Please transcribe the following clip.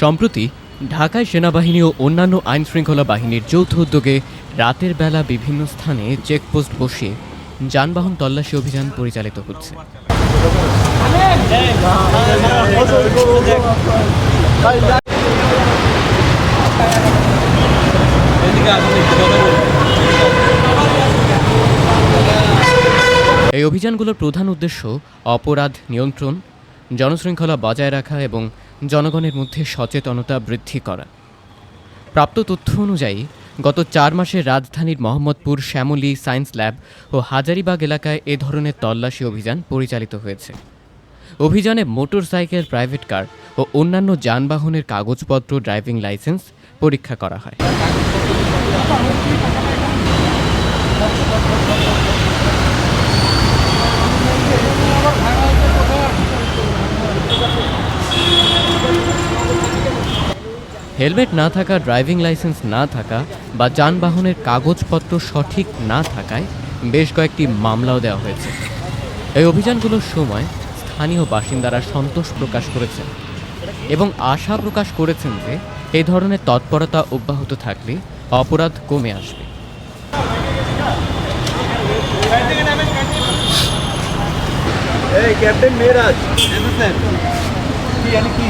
সম্প্রতি ঢাকায় সেনাবাহিনী ও অন্যান্য আইন শৃঙ্খলা বাহিনীর যৌথ উদ্যোগে রাতের বেলা বিভিন্ন স্থানে চেকপোস্ট বসিয়ে যানবাহন তল্লাশি অভিযান পরিচালিত হচ্ছে। এই অভিযানগুলোর প্রধান উদ্দেশ্য অপরাধ নিয়ন্ত্রণ, জনশৃঙ্খলা বজায় রাখা এবং জনগণের মধ্যে সচেতনতা বৃদ্ধি করা। প্রাপ্ত তথ্য অনুযায়ী, গত চার মাসে রাজধানীর মোহাম্মদপুর, শ্যামলী, সায়েন্স ল্যাব ও হাজারিবাগ এলাকায় এ ধরনের তল্লাশি অভিযান পরিচালিত হয়েছে। অভিযানে মোটরসাইকেল, প্রাইভেট কার ও অন্যান্য যানবাহনের কাগজপত্র, ড্রাইভিং লাইসেন্স পরীক্ষা করা হয়। হেলমেট না থাকা ড্রাইভিং লাইসেন্স না থাকা বা যানবাহনের কাগজপত্র সঠিক না থাকায় বেশ কয়েকটি মামলাও দেওয়া হয়েছে। এই অভিযানগুলোর সময় স্থানীয় বাসিন্দারা সন্তোষ প্রকাশ করেছেন এবং আশা প্রকাশ করেছেন যে এই ধরনের তৎপরতা অব্যাহত থাকলে অপরাধ কমে আসবে। এই ক্যাপ্টেন মেরাজ কি কি?